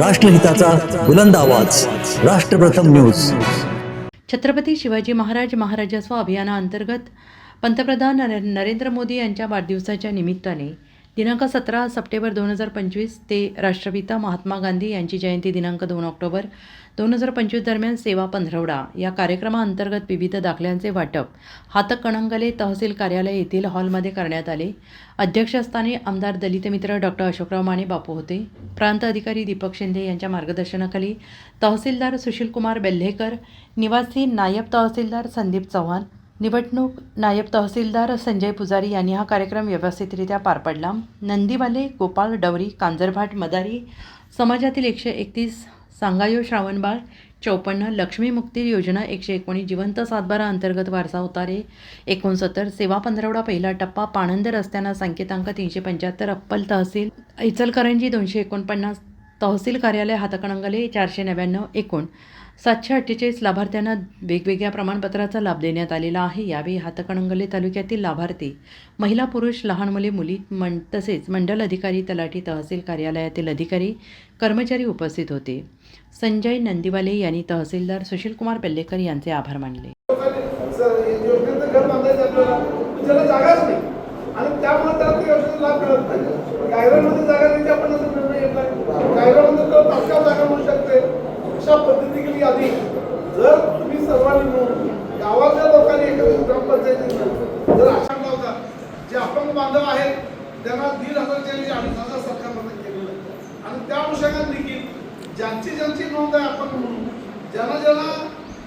राष्ट्रहिताचा बुलंद आवाज. राष्ट्रप्रथम न्यूज. छत्रपती शिवाजी महाराज महाराजस्व अभियानाअंतर्गत पंतप्रधान नरेंद्र मोदी यांच्या वाढदिवसाच्या निमित्ताने दिनांक सतरा सप्टेंबर दोन हजार पंचवीस ते राष्ट्रपिता महात्मा गांधी यांची जयंती दिनांक दोन ऑक्टोबर दोन हजार पंचवीस दरम्यान सेवा पंधरवडा या कार्यक्रमाअंतर्गत विविध दाखल्यांचे वाटप हातकणंगले तहसील कार्यालय येथील हॉलमध्ये करण्यात आले. अध्यक्षस्थानी आमदार दलित मित्र डॉक्टर अशोकराव माने बापू होते. प्रांत अधिकारी दीपक शिंदे यांच्या मार्गदर्शनाखाली तहसीलदार सुशीलकुमार बेल्हेकर निवासी नायब तहसीलदार संदीप चव्हाण निवडणूक नायब तहसीलदार संजय पुजारी यांनी हा कार्यक्रम व्यवस्थितरित्या पार पडला. नंदीवाले गोपाळ डवरी कांजरभाट मदारी समाजातील एकशे एकतीस सांगायो श्रावणबाळ चौपन्न लक्ष्मीमुक्ती योजना एकशे एकोणीस जिवंत सातबारा अंतर्गत वारसा उतारे. एकोणसत्तर सेवा पंधरवडा पहिला टप्पा पाणंद रस्त्यांना संकेतांक तीनशे पंच्याहत्तर अप्पल तहसील. इचलकरंजी दोनशे एकोणपन्नास तहसील कार्यालय हातकणंगले चारशे नव्याण्णव एकूण. सातशे अठ्ठेचाळीस लाभार्थ्यांना वेगवेगळ्या प्रमाणपत्राचा लाभ देण्यात आलेला आहे. यावेळी हातकणंगले तालुक्यातील लाभार्थी महिला पुरुष लहान मुले मुली मं तसेच मंडल अधिकारी तलाठी तहसील कार्यालयातील अधिकारी कर्मचारी उपस्थित होते. संजय नंदीवाले यांनी तहसीलदार सुशीलकुमार पेल्लेकर यांचे आभार मानले. आणि त्यामुळे त्याला ते योजनेचा लाभ मिळत नाही. गायरामध्ये जागा नाही आपण अशा पद्धतीने आधी जर तुम्ही सर्वांनी मिळून गावातल्या लोकांनी एखाद्या ग्रामपंचायतीनं जर आशा लावता जे अपंग बांधव आहेत त्यांना दीड हजारच्या ऐवजी अडीच हजार सरकारमध्ये केलेलं आहे. आणि त्या अनुषंगाने देखील ज्यांची ज्यांची नोंद आहे अपंग म्हणून ज्यांना ज्यांना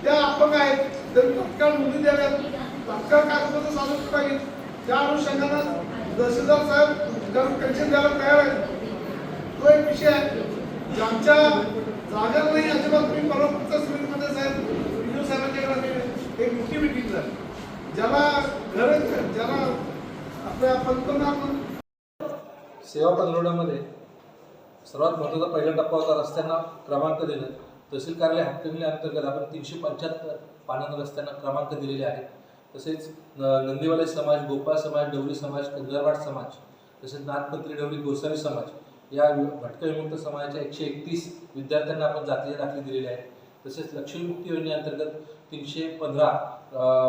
त्या अपंग आहेत त्यांनी तत्काळ नोंदी द्याव्यात. तत्काळ कागदपत्र सादर करावीत त्या अनुषंगानं तहसीलदार साहेब कारण पेन्शन द्यायला तयार आहेत. तो एक विषय आहे. ज्यांच्या जागा नाही अजिबात मी परवा पुढच्या समितीमध्ये साहेब विजू साहेबांच्याकडे एक मोठी मिटिंग झाली. ज्याला घर ज्याला आपल्या पंतप्रधान सेवा पंधरवड्यामध्ये सर्वात महत्त्वाचा पहिला टप्पा होता रस्त्यांना क्रमांक देणं. तहसील कार्यालय हातकणंगले अंतर्गत आपण तीनशे पंच्याहत्तर पाण्यानं रस्त्यांना क्रमांक दिलेले आहेत. तसेच नंदीवाले समाज गोपाळ समाज डवरी समाज कंदरवाड समाज तसेच नाथपत्री डवरी गोसावी समाज. या भटक विमुक्त समाजाच्या एकशे एकतीस विद्यार्थ्यांना आपण जातीच्या दाखली दिलेली आहेत. तसेच लक्ष्मीमुक्ती योजनेअंतर्गत तीनशे पंधरा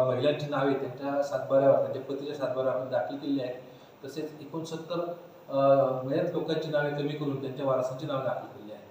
महिलांची नावे त्यांच्या सातबाऱ्यावर त्यांच्या पतीच्या सातबाऱ्यावर आपण दाखल केलेली आहेत. तसेच एकोणसत्तर मयत लोकांची नावे कमी करून त्यांच्या वारसांची नावे दाखल केली आहेत.